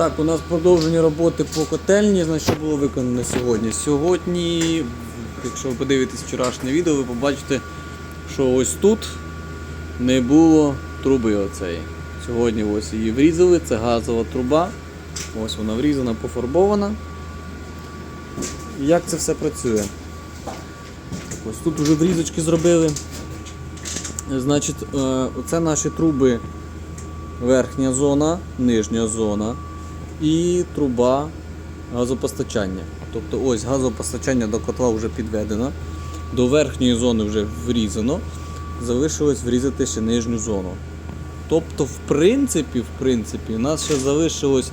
Так, у нас продовження роботи по котельні. Значить, що було виконано сьогодні? Сьогодні, якщо ви подивитесь вчорашнє відео, ви побачите, що ось тут не було труби оцеї. Сьогодні ось її врізали, це газова труба. Ось вона врізана, пофарбована. Як це все працює? Ось тут вже врізочки зробили. Значить, е, оце наші труби верхня зона, нижня зона і труба газопостачання. Тобто ось газопостачання до котла вже підведено, до верхньої зони вже врізано, залишилось врізати ще нижню зону. Тобто, в принципі, в принципі, у нас ще залишилось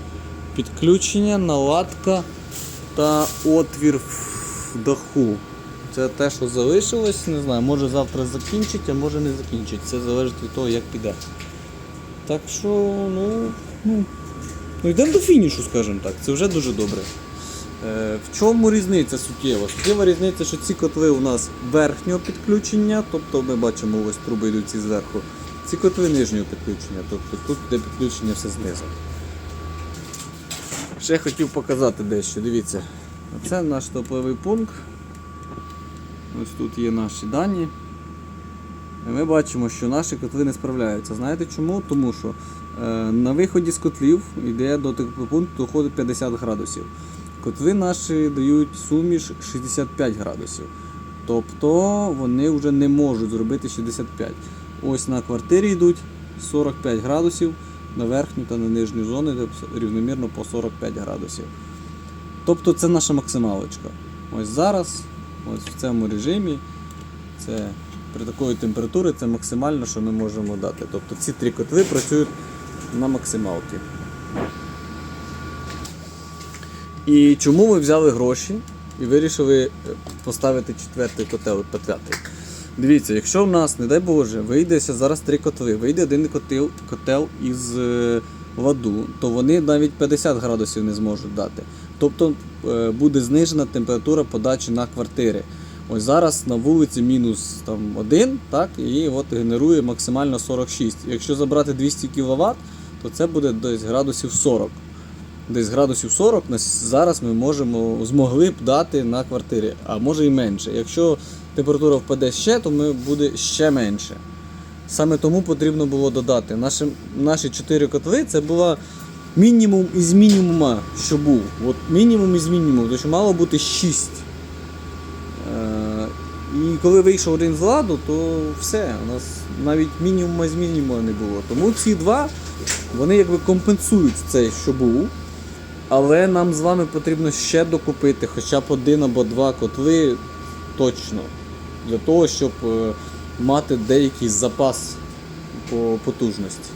підключення, наладка та отвір в даху. Це те, що залишилось, не знаю, може завтра закінчить, а може не закінчить. Це залежить від того, як піде. Так що, ну, ну, ну йдемо до фінішу, скажімо так. Це вже дуже добре. Е, в чому різниця суттєва? Суттєва різниця, що ці котли у нас верхнього підключення, тобто ми бачимо ось труби йдуть ці зверху. Ці котли нижнього підключення, тобто тут йде підключення все знизу. Ще хотів показати дещо. Дивіться, це наш топливий пункт. Ось тут є наші дані. І ми бачимо, що наші котли не справляються. Знаєте чому? Тому що е, на виході з котлів йде до теплопункту доходить 50 градусів. Котли наші дають суміш 65 градусів. Тобто вони вже не можуть зробити 65. Ось на квартирі йдуть 45 градусів на верхню та на нижню зони де рівномірно по 45 градусів. Тобто це наша максималочка. Ось зараз, ось в цьому режимі, це при такої температурі це максимально, що ми можемо дати. Тобто ці три котли працюють на максималці. І чому ми взяли гроші і вирішили е, поставити четвертий котел та п'ятий? Дивіться, якщо в нас, не дай Боже, вийде зараз три котли, вийде один котел, котел із е, ладу, то вони навіть 50 градусів не зможуть дати. Тобто е, буде знижена температура подачі на квартири. Ось зараз на вулиці мінус там, 1, так, і от генерує максимально 46. Якщо забрати 200 кВт, то це буде десь градусів 40. Десь градусів 40 зараз ми можемо, змогли б дати на квартирі, а може і менше. Якщо температура впаде ще, то ми буде ще менше. Саме тому потрібно було додати. Наші, наші 4 котли це була мінімум із мінімума, що був. От мінімум із мінімуму, тому що мало бути 6. І коли вийшов один з ладу, то все, у нас навіть мінімума з мінімуму не було. Тому ці два вони якби компенсують цей, що був. Але нам з вами потрібно ще докупити хоча б один або два котли точно. Для того, щоб е, мати деякий запас по потужності.